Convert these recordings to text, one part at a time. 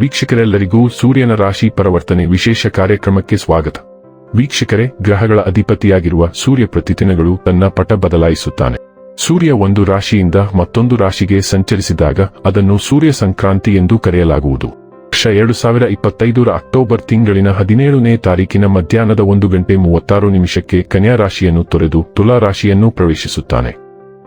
ವೀಕ್ಷಕರೆಲ್ಲರಿಗೂ ಸೂರ್ಯನ ರಾಶಿ ಪರಿವರ್ತನೆ ವಿಶೇಷ ಕಾರ್ಯಕ್ರಮಕ್ಕೆ ಸ್ವಾಗತ. ವೀಕ್ಷಕರೇ, ಗ್ರಹಗಳ ಅಧಿಪತಿಯಾಗಿರುವ ಸೂರ್ಯ ಪ್ರತಿದಿನಗಳು ತನ್ನ ಪಟ ಬದಲಾಯಿಸುತ್ತಾನೆ. ಸೂರ್ಯ ಒಂದು ರಾಶಿಯಿಂದ ಮತ್ತೊಂದು ರಾಶಿಗೆ ಸಂಚರಿಸಿದಾಗ ಅದನ್ನು ಸೂರ್ಯ ಸಂಕ್ರಾಂತಿ ಎಂದು ಕರೆಯಲಾಗುವುದು. ವರ್ಷ ಎರಡು ಸಾವಿರ ಇಪ್ಪತ್ತೈದರ ಅಕ್ಟೋಬರ್ ತಿಂಗಳಿನ ಹದಿನೇಳನೇ ತಾರೀಕಿನ ಮಧ್ಯಾಹ್ನದ ಒಂದು ಗಂಟೆ ಮೂವತ್ತಾರು ನಿಮಿಷಕ್ಕೆ ಕನ್ಯಾ ರಾಶಿಯನ್ನು ತೊರೆದು ತುಲಾ ರಾಶಿಯನ್ನು ಪ್ರವೇಶಿಸುತ್ತಾನೆ.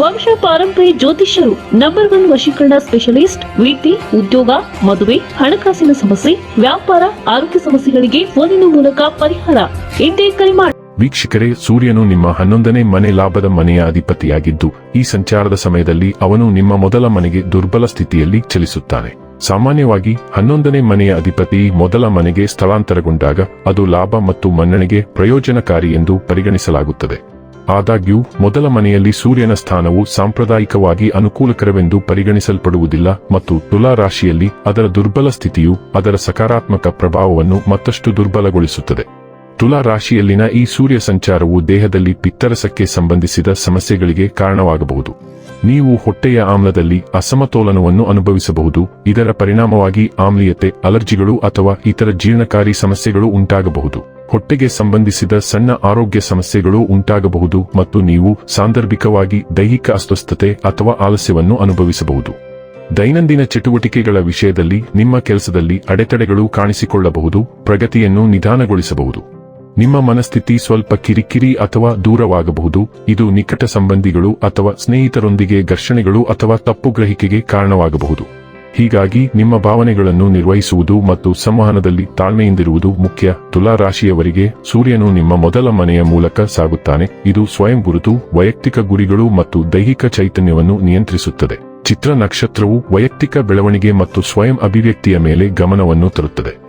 ವಂಶ ಪಾರಂಪರ್ಯ ಜ್ಯೋತಿಷ್ಯರು ನಂಬರ್ ಒನ್ ವಶೀಕರಣ ಸ್ಪೆಷಲಿಸ್ಟ್ ವೃತ್ತಿ ಉದ್ಯೋಗ, ಮದುವೆ, ಹಣಕಾಸಿನ ಸಮಸ್ಯೆ, ವ್ಯಾಪಾರ, ಆರೋಗ್ಯ ಸಮಸ್ಯೆಗಳಿಗೆ ಫೋನಿನ ಮೂಲಕ ಪರಿಹಾರ. ಎಂದೇ ಕರೆ ಮಾಡಿ ವೀಕ್ಷಕರೇ, ಸೂರ್ಯನು ನಿಮ್ಮ ಹನ್ನೊಂದನೇ ಮನೆ ಲಾಭದ ಮನೆಯ ಅಧಿಪತಿಯಾಗಿದ್ದು, ಈ ಸಂಚಾರದ ಸಮಯದಲ್ಲಿ ಅವನು ನಿಮ್ಮ ಮೊದಲ ಮನೆಗೆ ದುರ್ಬಲ ಸ್ಥಿತಿಯಲ್ಲಿ ಚಲಿಸುತ್ತಾನೆ. ಸಾಮಾನ್ಯವಾಗಿ, ಹನ್ನೊಂದನೇ ಮನೆಯ ಅಧಿಪತಿ ಮೊದಲ ಮನೆಗೆ ಸ್ಥಳಾಂತರಗೊಂಡಾಗ ಅದು ಲಾಭ ಮತ್ತು ಮನ್ನಣೆಗೆ ಪ್ರಯೋಜನಕಾರಿ ಎಂದು ಪರಿಗಣಿಸಲಾಗುತ್ತದೆ. ಆದಾಗ್ಯೂ, ಮೊದಲ ಮನೆಯಲ್ಲಿ ಸೂರ್ಯನ ಸ್ಥಾನವು ಸಾಂಪ್ರದಾಯಿಕವಾಗಿ ಅನುಕೂಲಕರವೆಂದು ಪರಿಗಣಿಸಲ್ಪಡುವುದಿಲ್ಲ ಮತ್ತು ತುಲಾ ರಾಶಿಯಲ್ಲಿ ಅದರ ದುರ್ಬಲ ಸ್ಥಿತಿಯು ಅದರ ಸಕಾರಾತ್ಮಕ ಪ್ರಭಾವವನ್ನು ಮತ್ತಷ್ಟು ದುರ್ಬಲಗೊಳಿಸುತ್ತದೆ. ತುಲಾ ರಾಶಿಯಲ್ಲಿನ ಈ ಸೂರ್ಯ ಸಂಚಾರವು ದೇಹದಲ್ಲಿ ಪಿತ್ತರಸಕ್ಕೆ ಸಂಬಂಧಿಸಿದ ಸಮಸ್ಯೆಗಳಿಗೆ ಕಾರಣವಾಗಬಹುದು. ನೀವು ಹೊಟ್ಟೆಯ ಆಮ್ಲದಲ್ಲಿ ಅಸಮತೋಲನವನ್ನು ಅನುಭವಿಸಬಹುದು, ಇದರ ಪರಿಣಾಮವಾಗಿ ಆಮ್ಲೀಯತೆ, ಅಲರ್ಜಿಗಳು ಅಥವಾ ಇತರ ಜೀರ್ಣಕಾರಿ ಸಮಸ್ಯೆಗಳು ಉಂಟಾಗಬಹುದು. ಹೊಟ್ಟೆಗೆ ಸಂಬಂಧಿಸಿದ ಸಣ್ಣ ಆರೋಗ್ಯ ಸಮಸ್ಯೆಗಳು ಉಂಟಾಗಬಹುದು ಮತ್ತು ನೀವು ಸಾಂದರ್ಭಿಕವಾಗಿ ದೈಹಿಕ ಅಸ್ವಸ್ಥತೆ ಅಥವಾ ಆಲಸ್ಯವನ್ನು ಅನುಭವಿಸಬಹುದು. ದೈನಂದಿನ ಚಟುವಟಿಕೆಗಳ ವಿಷಯದಲ್ಲಿ ನಿಮ್ಮ ಕೆಲಸದಲ್ಲಿ ಅಡೆತಡೆಗಳು ಕಾಣಿಸಿಕೊಳ್ಳಬಹುದು, ಪ್ರಗತಿಯನ್ನು ನಿಧಾನಗೊಳಿಸಬಹುದು. ನಿಮ್ಮ ಮನಸ್ಥಿತಿ ಸ್ವಲ್ಪ ಕಿರಿಕಿರಿ ಅಥವಾ ದೂರವಾಗಬಹುದು, ಇದು ನಿಕಟ ಸಂಬಂಧಿಗಳು ಅಥವಾ ಸ್ನೇಹಿತರೊಂದಿಗೆ ಘರ್ಷಣೆಗಳು ಅಥವಾ ತಪ್ಪು ಗ್ರಹಿಕೆಗೆ ಕಾರಣವಾಗಬಹುದು. ಹೀಗಾಗಿ ನಿಮ್ಮ ಭಾವನೆಗಳನ್ನು ನಿರ್ವಹಿಸುವುದು ಮತ್ತು ಸಂವಹನದಲ್ಲಿ ತಾಳ್ಮೆಯಿಂದಿರುವುದು ಮುಖ್ಯ. ತುಲಾ ರಾಶಿಯವರಿಗೆ ಸೂರ್ಯನು ನಿಮ್ಮ ಮೊದಲ ಮನೆಯ ಮೂಲಕ ಸಾಗುತ್ತಾನೆ. ಇದು ಸ್ವಯಂ ಗುರುತು, ವೈಯಕ್ತಿಕ ಗುರಿಗಳು ಮತ್ತು ದೈಹಿಕ ಚೈತನ್ಯವನ್ನು ನಿಯಂತ್ರಿಸುತ್ತದೆ. ಚಿತ್ರ ನಕ್ಷತ್ರವು ವೈಯಕ್ತಿಕ ಬೆಳವಣಿಗೆ ಮತ್ತು ಸ್ವಯಂ ಅಭಿವ್ಯಕ್ತಿಯ ಮೇಲೆ ಗಮನವನ್ನು ತರುತ್ತದೆ.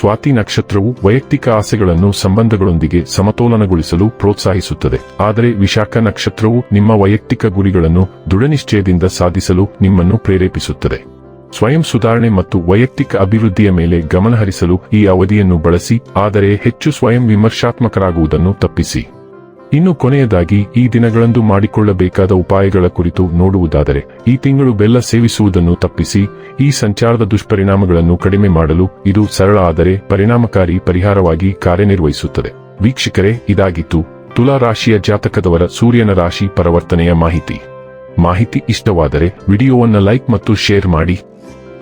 ಸ್ವಾತಿ ನಕ್ಷತ್ರವು ವೈಯಕ್ತಿಕ ಆಸೆಗಳನ್ನು ಸಂಬಂಧಗಳೊಂದಿಗೆ ಸಮತೋಲನಗೊಳಿಸಲು ಪ್ರೋತ್ಸಾಹಿಸುತ್ತದೆ. ಆದರೆ ವಿಶಾಖ ನಕ್ಷತ್ರವು ನಿಮ್ಮ ವೈಯಕ್ತಿಕ ಗುರಿಗಳನ್ನು ದೃಢನಿಶ್ಚಯದಿಂದ ಸಾಧಿಸಲು ನಿಮ್ಮನ್ನು ಪ್ರೇರೇಪಿಸುತ್ತದೆ. ಸ್ವಯಂ ಸುಧಾರಣೆ ಮತ್ತು ವೈಯಕ್ತಿಕ ಅಭಿವೃದ್ಧಿಯ ಮೇಲೆ ಗಮನಹರಿಸಲು ಈ ಅವಧಿಯನ್ನು ಬಳಸಿ, ಆದರೆ ಹೆಚ್ಚು ಸ್ವಯಂ ವಿಮರ್ಶಾತ್ಮಕರಾಗುವುದನ್ನು ತಪ್ಪಿಸಿ. ಇನ್ನು ಕೊನೆಯದಾಗಿ, ಈ ದಿನಗಳಂದು ಮಾಡಿಕೊಳ್ಳಬೇಕಾದ ಉಪಾಯಗಳ ಕುರಿತು ನೋಡುವುದಾದರೆ, ಈ ತಿಂಗಳು ಬೆಲ್ಲ ಸೇವಿಸುವುದನ್ನು ತಪ್ಪಿಸಿ, ಈ ಸಂಚಾರದ ದುಷ್ಪರಿಣಾಮಗಳನ್ನು ಕಡಿಮೆ ಮಾಡಲು ಇದು ಸರಳ ಆದರೆ ಪರಿಣಾಮಕಾರಿ ಪರಿಹಾರವಾಗಿ ಕಾರ್ಯನಿರ್ವಹಿಸುತ್ತದೆ. ವೀಕ್ಷಕರೇ, ಇದಾಗಿತ್ತು ತುಲಾ ರಾಶಿಯ ಜಾತಕದವರ ಸೂರ್ಯನ ರಾಶಿ ಪರಿವರ್ತನೆಯ ಮಾಹಿತಿ. ಮಾಹಿತಿ ಇಷ್ಟವಾದರೆ ವಿಡಿಯೋವನ್ನು ಲೈಕ್ ಮತ್ತು ಶೇರ್ ಮಾಡಿ.